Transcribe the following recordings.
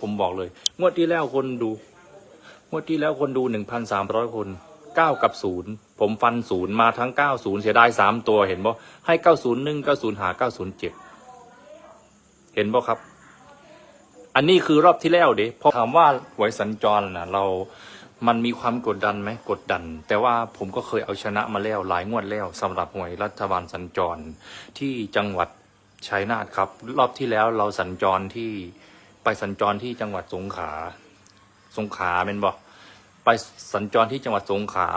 ผมบอกเลย งวดที่แล้วคนดู งวดที่แล้วคนดูหนึ่งพันสามร้อยคนเก้ากับศูนย์ผมฟันศูนย์มาทั้งเก้าศูนย์เสียดายสามตัวเห็นบ่ให้เก้าศูนย์หนึ่งเก้าศูนย์หาเก้าศูนย์เจ็ดเห็นบ่ครับ อันนี้คือรอบที่แล้วเด้พอถามว่าหวยสัญจรนะเรามันมีความกดดันไหมกดดัน แต่ว่าผมก็เคยเอาชนะมาแล้วหลายงวดแล้วสำหรับหวยรัฐบาลสัญจรที่จังหวัดชัยนาทครับ รอบที่แล้วเราสัญจรที่ ไปสัญจรที่จังหวัดสงขลาสงขลาเป็นบอกไปสัญจรที่จังหวัดสงขลา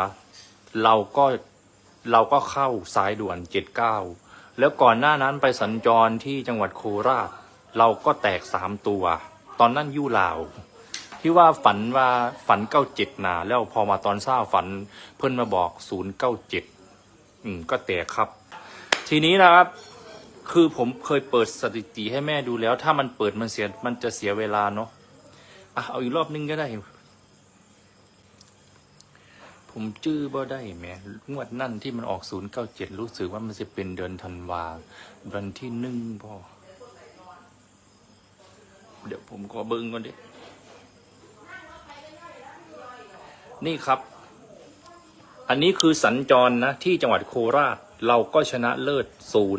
เราก็เราก็เข้าสายด่วนเจ็ดเก้าแล้วก่อนหน้านั้นไปสัญจรที่จังหวัดโคราช เราก็แตกสามตัว ตอนนั้นยู่ลาว ที่ว่าฝันว่าฝันเก้าเจ็ดนาแล้วพอมาตอนเช้าฝันเพื่อนมาบอกศูนย์เก้าเจ็ดอืมก็แตกครับ ทีนี้นะครับ คือผมเคยเปิดสถิติให้แม่ดูแล้ว ถ้ามันเปิดมันเสียมันจะเสียเวลาเนาะอะเอาอีกรอบนึงก็ได้ ผมจื้อบ่ได้แหมงวดนั่นที่มันออกศูนย์เก้าเจ็ดรู้สึกว่ามันจะเป็นเดือนธันวาเดือนที่หนึ่งพ่อเดี๋ยวผมขอเบิ้งก่อนดินี่ครับ อันนี้คือสัญจรนะที่จังหวัดโคราชเราก็ชนะเลิศ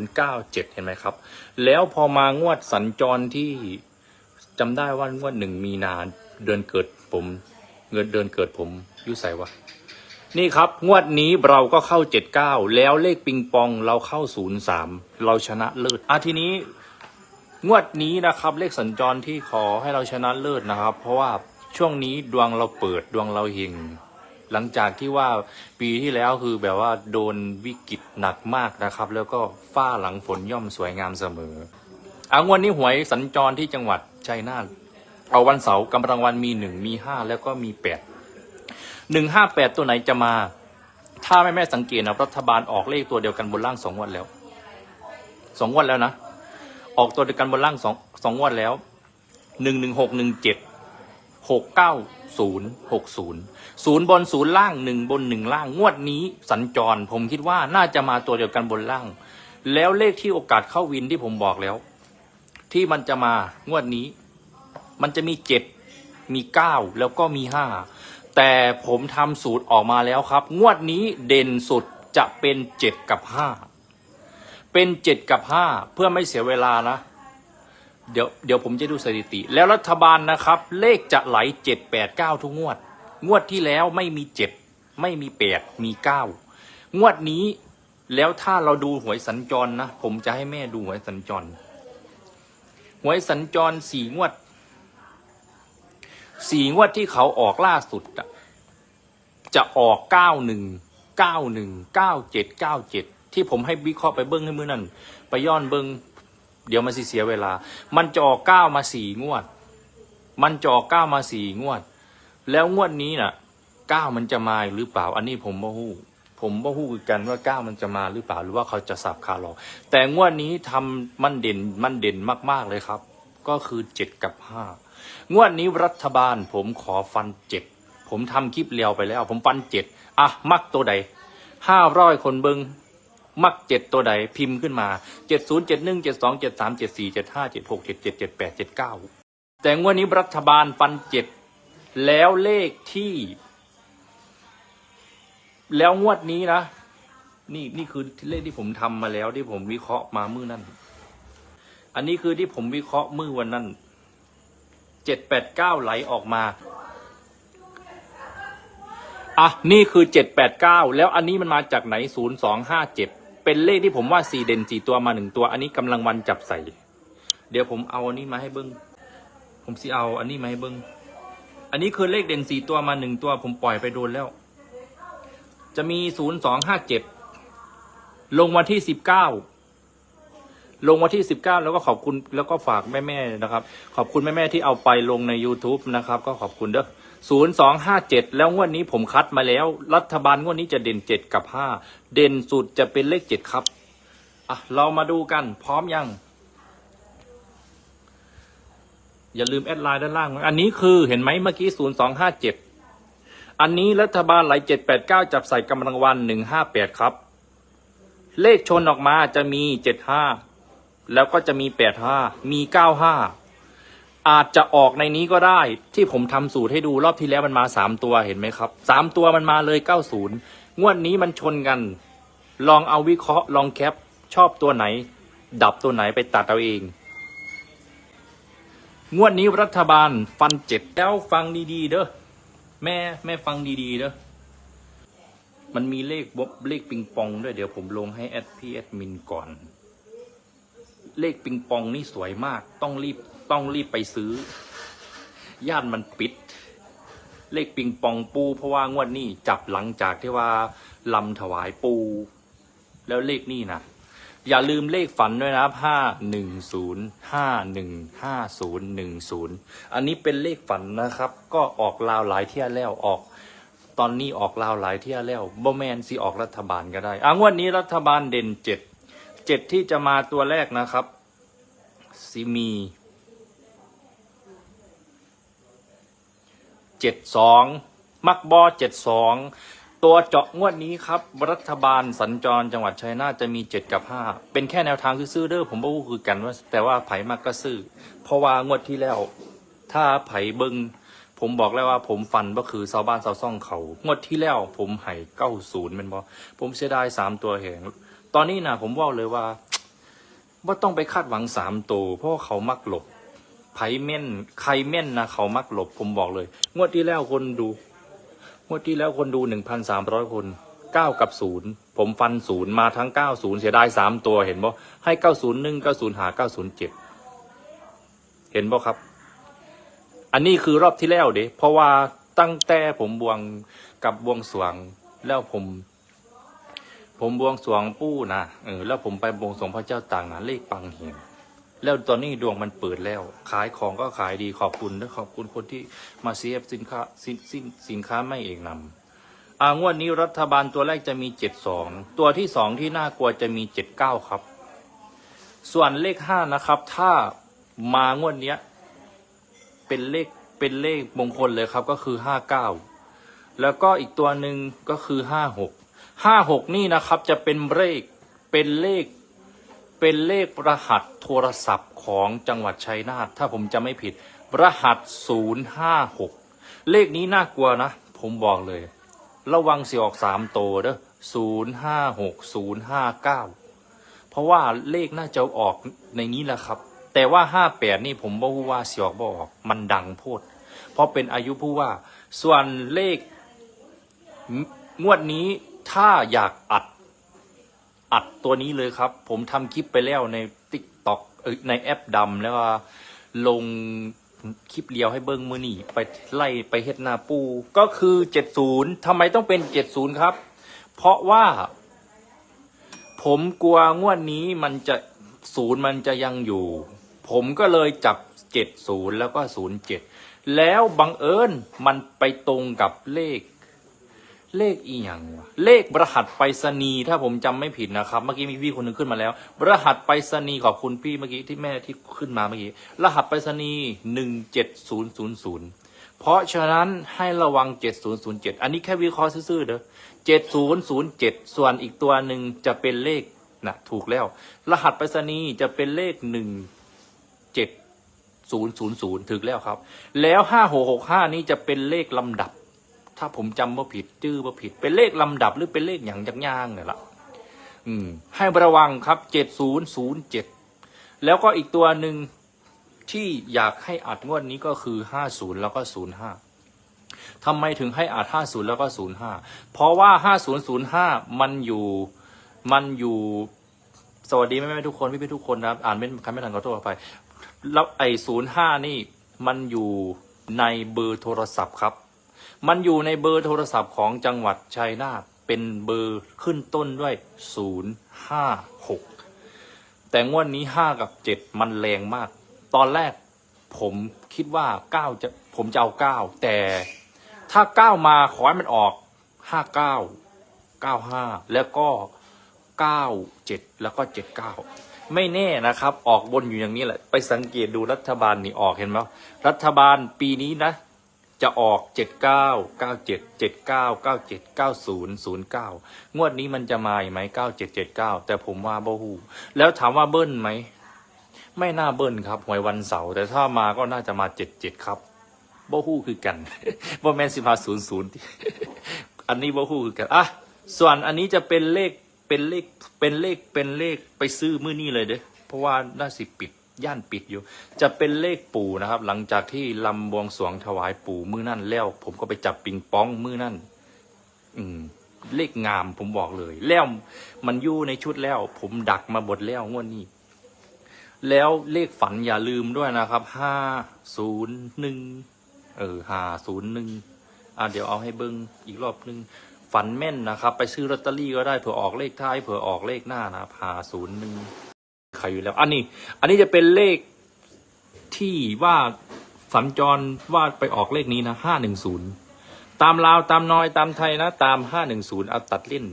097 เห็นไหมครับ แล้วพอมางวดสัญจรที่จำได้ว่างวดหนึ่งมีนาเดือนเกิดผม เงินเดือนเกิดผมยุใส่วะนี่ครับ งวดนี้เราก็เข้า 79 แล้วเลขปิงปองเราเข้า 03 เราชนะเลิศอะทีนี้งวดนี้นะครับ เลขสัญจรที่ขอให้เราชนะเลิศนะครับ เพราะว่าช่วงนี้ดวงเราเปิดดวงเราเฮง หลังจากที่ว่าปีที่แล้วคือแบบว่าโดนวิกฤตหนักมากนะครับ แล้วก็ฝ้าหลังฝนย่อมสวยงามเสมอเอางวดนี้หวยสัญจรที่จังหวัดชัยนาทเอาวันเสาร์กำลังวันมีหนึ่งมีห้าแล้วก็มีแปดหนึ่งห้าแปดตัวไหนจะมา ถ้าแม่แม่สังเกตนะรัฐบาลออกเลขตัวเดียวกันบนล่างสองวันแล้วสองวันแล้วนะออกตัวเดียวกันบนล่างสองสองงวดแล้วหนึ่งหนึ่งหกหนึ่งเจ็ด หกเก้าศูนย์หกศูนย์ศูนย์บนศูนย์ล่างหนึ่งบนหนึ่งล่างงวดนี้สัญจรผมคิดว่าน่าจะมาตัวเดียวกันบนล่าง แล้วเลขที่โอกาสเข้าวินที่ผมบอกแล้ว ที่มันจะมางวดนี้ มันจะมีเจ็ดมีเก้าแล้วก็มีห้าแต่ผมทำสูตรออกมาแล้วครับ งวดนี้เด่นสุดจะเป็นเจ็ดกับห้าเป็นเจ็ดกับห้าเพื่อไม่เสียเวลานะ เดี๋ยวเดี๋ยวผมจะดูสถิติ แล้วรัฐบาลนะครับ เลขจะไหลเจ็ดแปดเก้าทุกงวด งวดที่แล้วไม่มีเจ็ดไม่มีแปดมีเก้างวดนี้แล้วถ้าเราดูหวยสัญจรนะ ผมจะให้แม่ดูหวยสัญจร หวยสัญจรสี่งวดสี่งวดที่เขาออกล่าสุดจะออกเก้าหนึ่งเก้าหนึ่งเก้าเจ็ดเก้าเจ็ดที่ผมให้วิเคราะห์ไปเบิ้งให้มือนั่นไปย้อนเบิ้ง เดี๋ยวมันสิเสียเวลา มันจะออกเก้ามาสี่งวด มันจะออกเก้ามาสี่งวด แล้วงวดนี้น่ะเก้ามันจะมาหรือเปล่า อันนี้ผมบ่ฮู้ ผมบ่ฮู้กันว่าเก้ามันจะมาหรือเปล่า หรือว่าเขาจะสับขาหลอแต่งวดนี้ทำมันเด่นมันเด่นมากๆเลยครับ ก็คือเจ็ดกับห้างวดนี้รัฐบาลผมขอฟันเจ็ดผมทำคลิปเลียวไปแล้ว ผมฟันเจ็ดอะมักตัวใดห้าร้อยคนเบิง มักเจ็ดตัวใดพิมพ์ขึ้นมาเจ็ดศูนย์เจ็ดหนึ่งเจ็ดสองเจ็ดสามเจ็ดสี่เจ็ดห้าเจ็ดหกเจ็ดเจ็ดเจ็ดแปดเจ็ดเก้าแต่งวดนี้รัฐบาลฟันเจ็ดแล้วเลขที่ แล้วงวดนี้นะ นี่นี่คือเลขที่ผมทำมาแล้วที่ผมวิเคราะห์มามื่อนั้น อันนี้คือที่ผมวิเคราะห์มื่อวันนั้นเจ็ดแปดเก้าไหลออกมาอะนี่คือเจ็ดแปดเก้าแล้วอันนี้มันมาจากไหนศูนย์สองห้าเจ็ด เป็นเลขที่ผมว่าสี่เด่นสี่ตัวมาหนึ่งตัว อันนี้กำลังวันจับใส่ เดี๋ยวผมเอาอันนี้มาให้เบิ้งผมสิเอา อันนี้มาให้เบิ้งอันนี้คือเลขเด่นสี่ตัวมาหนึ่งตัว ผมปล่อยไปโดนแล้ว จะมีศูนย์สองห้าเจ็ดลงวันที่สิบเก้า ลงวันที่สิบเก้าแล้วก็ขอบคุณแล้วก็ฝากแม่ๆนะครับ ขอบคุณแม่ๆที่เอาไปลงใน YouTube นะครับ ก็ขอบคุณเด้อศูนย์สองห้าเจ็ดแล้วงวดนี้ผมคัดมาแล้ว รัฐบาลงวดนี้จะเด่นเจ็ดกับห้าเด่นสุดจะเป็นเลขเจ็ดครับ อะ เรามาดูกันพร้อมยัง อย่าลืมแอดไลน์ด้านล่าง อันนี้คือเห็นไหมเมื่อกี้ศูนย์สองห้าเจ็ดอันนี้รัฐบาลไหลเจ็ดแปดเก้าจับใส่กำลังวันหนึ่งห้าแปดครับ เลขชนออกมาจะมีเจ็ดห้า แล้วก็จะมีแปดห้ามีเก้าห้าอาจจะออกในนี้ก็ได้ที่ผมทำสูตรให้ดูรอบที่แล้วมันมาสามตัวเห็นไหมครับสามตัวมันมาเลยเก้าศูนย์งวดนี้มันชนกัน ลองเอาวิเคราะห์ลองแคปชอบตัวไหน ดับตัวไหนไปตัดเอาเอง งวดนี้รัฐบาลฟันเจ็ดแล้วฟังดีๆเด้อแม่แม่ฟังดีๆเด้อมันมีเลขบบเลขปิงปองด้วยเดี๋ยวผมลงให้แอดพี่แอดมินก่อน เลขปิงปองนี่สวยมาก ต้องรีบต้องรีบไปซื้อ ย่านมันปิด เลขปิงปองปู เพราะว่างวดนี้จับหลังจากที่ว่าลำถวายปู แล้วเลขนี่นะอย่าลืมเลขฝันด้วยนะห้าหนึ่งศูนย์ห้าหนึ่งห้าศูนย์หนึ่งศูนย์อันนี้เป็นเลขฝันนะครับ ก็ออกลาวหลายเที่ยแล้วออก ตอนนี้ออกลาวหลายเที่ยแล้วบ่แมนสิออกรัฐบาลก็ได้อะงวดนี้รัฐบาลเด่นเจ็ด เจ็ดที่จะมาตัวแรกนะครับซิมีเจ็ดสองมักบอเจ็ดสองตัวเจาะงวดนี้ครับ รัฐบาลสัญจรจังหวัดชัยนาทจะมีเจ็ดกับห้าเป็นแค่แนวทางซื้อเด้อผมบ่รู้คือกันว่า แต่ว่าไผมากก็ซื้อ เพราะว่างวดที่แล้ว ถ้าไผเบิงผมบอกแล้วว่าผมฟันก็คือชาวบ้านชาวซ่องเขา งวดที่แล้วผมไห้เก้าศูนย์เป็นบอผมเสียดายสามตัวแหง ตอนนี้นะผมว่าเลยว่าว่าต้องไปคาดหวังสามตัวเพราะเขามักหลบไผเม่นใครเม่นนะเขามักหลบผมบอกเลย งวดที่แล้วคนดูงวดที่แล้วคนดูหนึ่งพันสามร้อยคนเก้ากับศูนย์ผมฟันศูนย์มาทั้งเก้าศูนย์เสียดายสามตัวเห็นบ่ให้เก้าศูนย์หนึ่งเก้าศูนย์หาเก้าศูนย์เจ็ดเห็นบ่ครับ อันนี้คือรอบที่แล้วเด้เพราะว่าตั้งแต่ผมบวงกับบวงสวงแล้วผม ผมบวงสรวงปู่นะเออแล้วผมไปบวงสรวงพระเจ้าต่างนะเลขปังเห็นแล้วตอนนี้ดวงมันเปิดแล้ว ขายของก็ขายดีขอบคุณและขอบคุณคนที่มาเสียบสินค้าสินสินสินค้าไม่เองนำอ่างวดนี้รัฐบาลตัวแรกจะมีเจ็ดสองตัวที่สองที่น่ากลัวจะมีเจ็ดเก้าครับ ส่วนเลขห้านะครับ ถ้ามางวดเนี้ย เป็นเลขเป็นเลขมงคลเลยครับ ก็คือห้าเก้าแล้วก็อีกตัวหนึ่งก็คือห้าหก ห้าหกนี่นะครับจะเป็นเลขเป็นเลขเป็นเลขรหัสโทรศัพท์ของจังหวัดชัยนาทถ้าผมจะไม่ผิด รหัสศูนย์ห้าหกเลขนี้น่ากลัวนะ ผมบอกเลย ระวังเสียออกสามโตเด้อศูนย์ห้าหกศูนย์ห้าเก้าเพราะว่าเลขน่าจะออกในนี้แหละครับ แต่ว่าห้าแปดนี่ผมบอกว่าเสียออกบออก มันดังโพดเพราะเป็นอายุผู้ว่า ส่วนเลขงวดนี้ ถ้าอยากอัด อัดตัวนี้เลยครับ ผมทำคลิปไปแล้วในติ๊กต็อกในแอปดำแล้วก็ลงคลิปเลียวให้เบิ้งมือนี่ไปไล่ไปเฮ็ดนาปู ก็คือเจ็ดศูนย์ทำไมต้องเป็นเจ็ดศูนย์ครับ เพราะว่า ผมกลัวงวดนี้มันจะศูนย์มันจะยังอยู่ ผมก็เลยจับเจ็ดศูนย์แล้วก็ศูนย์เจ็ดแล้วบังเอิญมันไปตรงกับเลข เลขอีหยังวะเลขรหัสไปรษณีย์ถ้าผมจำไม่ผิดนะครับ เมื่อกี้มีพี่คนหนึ่งขึ้นมาแล้ว รหัสไปรษณีย์ขอบคุณพี่เมื่อกี้ที่แม่ที่ขึ้นมาเมื่อกี้รหัสไปรษณีย์หนึ่งเจ็ดศูนย์ศูนย์ศูนย์เพราะฉะนั้นให้ระวังเจ็ดศูนย์ศูนย์เจ็ดอันนี้แค่วิเคราะห์ซื่อๆเด้อเจ็ดศูนย์ศูนย์เจ็ดส่วนอีกตัวหนึ่งจะเป็นเลขนะถูกแล้ว รหัสไปรษณีย์จะเป็นเลขหนึ่งเจ็ดศูนย์ศูนย์ศูนย์ถึกแล้วครับ แล้วห้าหกหกห้านี้จะเป็นเลขลำดับ ถ้าผมจำว่าผิดจื้อว่าผิด เป็นเลขลำดับหรือเป็นเลขอย่างยักย่างเนี่ยละอืม ให้ระวังครับเจ็ดศูนย์ศูนย์เจ็ดแล้วก็อีกตัวหนึ่งที่อยากให้อัดงวดนี้ก็คือห้าศูนย์แล้วก็ศูนย์ห้าทำไมถึงให้อัดห้าศูนย์แล้วก็ศูนย์ห้าเพราะว่าห้าศูนย์ศูนย์ห้ามันอยู่มันอยู่สวัสดีแม่แม่ทุกคนพี่พี่ทุกคนนะครับอ่านไม่ใครไม่ทันขอโทษไป แล้วไอ้ศูนย์ห้านี่มันอยู่ในเบอร์โทรศัพท์ครับ มันอยู่ในเบอร์โทรศัพท์ของจังหวัดชัยนาทเป็นเบอร์ขึ้นต้นด้วยศูนย์ห้าหกแต่งวดนี้ห้ากับเจ็ดมันแรงมาก ตอนแรกผมคิดว่าเก้าจะผมจะเอาเก้าแต่ถ้าเก้ามาขอให้มันออกห้าเก้าเก้าห้าแล้วก็เก้าเจ็ดแล้วก็เจ็ดเก้าไม่แน่นะครับ ออกบนอยู่อย่างนี้แหละ ไปสังเกตดูรัฐบาลนี่ออกเห็นไหมรัฐบาลปีนี้นะ จะออกเจ็ดเก้าเก้าเจ็ดเจ็ดเก้าเก้าเจ็ดเก้าศูนย์ศูนย์เก้างวดนี้มันจะมาอีกไหมเก้าเจ็ดเจ็ดเก้าแต่ผมว่าบ่ฮูแล้วถามว่าเบิ้ลไหม ไม่น่าเบิ้ลครับหวยวันเสาร์แต่ถ้ามาก็น่าจะมาเจ็ดเจ็ดครับบ่ฮู้คือกันบ่แมนสิพาศูนย์ศูนย์อันนี้บ่ฮู้คือกันอะส่วนอันนี้จะเป็นเลขเป็นเลขเป็นเลขเป็นเลขไปซื้อมื้อนี้เลยเด้อเพราะว่าน่าสิปิด ย่านปิดอยู่ จะเป็นเลขปู่นะครับ หลังจากที่ลำบวงสวงถวายปู่มือนั่นแล้ว ผมก็ไปจับปิงป้องมือนั่น อืม เลขงามผมบอกเลย แล้วมันอยู่ในชุดแล้ว ผมดักมาบดแล้วงวดนี้ แล้วเลขฝันอย่าลืมด้วยนะครับห้าศูนย์หนึ่งเออห้าศูนย์หนึ่งอะเดี๋ยวเอาให้เบิ้งอีกรอบหนึ่งฝันแม่นนะครับ ไปซื้อลอตเตอรี่ก็ได้เผื่อออกเลขท้ายเผื่อออกเลขหน้านะห้าศูนย์หนึ่ง ใครอยู่แล้ว อันนี้ อันนี้จะเป็นเลขที่ว่าสัญจรว่าไปออกเลขนี้นะห้าหนึ่งศูนย์ตามลาวตามนอยตามไทยนะ ตามห้าหนึ่งศูนย์เอาตัดเล่น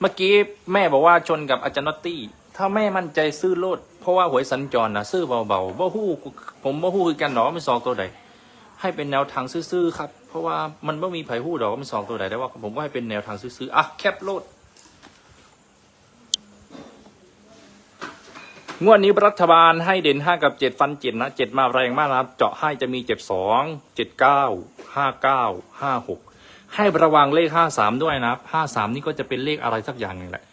เมื่อกี้แม่บอกว่าชนกับอาจารย์นอตตี้ ถ้าแม่มั่นใจซื้อโลด เพราะว่าหวยสัญจรนะซื้อเบาๆบ่ฮู้ผมบ่ฮู้คือกันหรอกว่ามันสองตัวใดให้เป็นแนวทางซื่อๆครับ เพราะว่ามันไม่มีไผฮู้ดอกว่ามันสองตัวใดแต่ว่า ผมก็ให้เป็นแนวทางซื่อๆอะแคปโลด งวดนี้รัฐบาลให้เด่นห้ากับเจ็ดฟันเจ็ดนะเจ็ดมาแรงมากนะครับเจาะให้จะมีเจ็ดสองเจ็ดเก้าห้าเก้าห้าหกให้ระวังเลขห้าสามด้วยนะห้าสามนี่ก็จะเป็นเลขอะไรสักอย่างนึ่งแหละ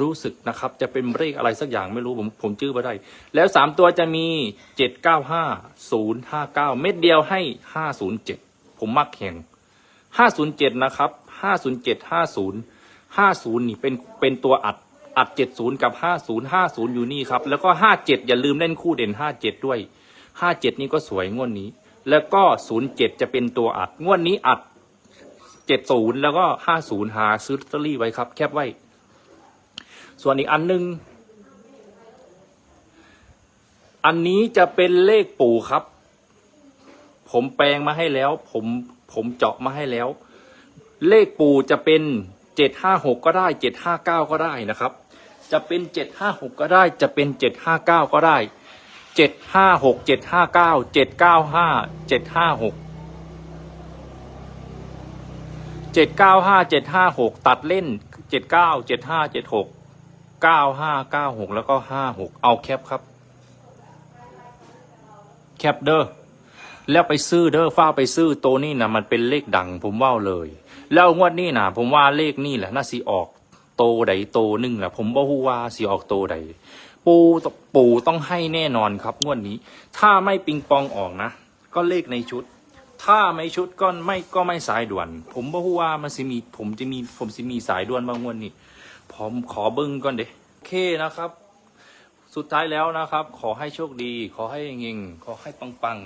รู้สึกนะครับ จะเป็นเลขอะไรสักอย่างไม่รู้ผมผมชื่อมาได้ แล้วสามตัวจะมีเจ็ดเก้าห้าศูนย์ห้าเก้าเม็ดเดียวให้ห้าศูนย์เจ็ดผมมักแข่งห้าศูนย์เจ็ดนะครับห้าศูนย์เจ็ดห้าศูนย์ห้าศูนย์นี่เป็นเป็นตัวอัด อัดเจ็ดศูนย์กับห้าศูนย์ห้าศูนย์อยู่นี่ครับ แล้วก็ห้าเจ็ดอย่าลืมเล่นคู่เด่นห้าเจ็ดด้วยห้าเจ็ดนี่ก็สวยงวดนี้ แล้วก็ศูนย์เจ็ดจะเป็นตัวอัด งวดนี้อัดเจ็ดศูนย์แล้วก็ห้าศูนย์หาซื้อลอตเตอรี่ไว้ครับ แคบไว้ ส่วนอีกอันหนึง อันนี้จะเป็นเลขปู่ครับ ผมแปลงมาให้แล้ว ผมผมเจาะมาให้แล้ว เลขปู่จะเป็นเจ็ดห้าหกก็ได้เจ็ดห้าเก้าก็ได้นะครับ จะเป็นเจ็ดห้าหกก็ได้ จะเป็นเจ็ดห้าเก้าก็ได้เจ็ดห้าหกเจ็ดห้าเก้าเจ็ดเก้าห้าเจ็ดห้าหกเจ็ดเก้าห้าเจ็ดห้าหกตัดเล่นเจ็ดเก้าเจ็ดห้าเจ็ดหกเก้าห้าเก้าหกแล้วก็ห้าหกเอาแคปครับ แคปเด้อแล้วไปซื้อเด้อฟ้าไปซื้อตัวนี้นะมันเป็นเลขดังผมว่าเลย แล้วงวดนี้นะผมว่าเลขนี่แหละน่าสิออก โตใดโตหนึ่งแหละผมบ่ฮู้ว่าสิออกโตใดปูปูต้องให้แน่นอนครับงวดนี้ ถ้าไม่ปิงปองออกนะ ก็เลขในชุด ถ้าไม่ชุดก็ไม่ก็ไม่สายด่วน ผมบ่ฮู้ว่ามันสิมีผมจะมีผมสิมีสายด่วนบางงวดนี้ผมขอเบิ้งก่อนเด้โอเคนะครับ สุดท้ายแล้วนะครับ ขอให้โชคดี ขอให้เงงขอให้ปังๆ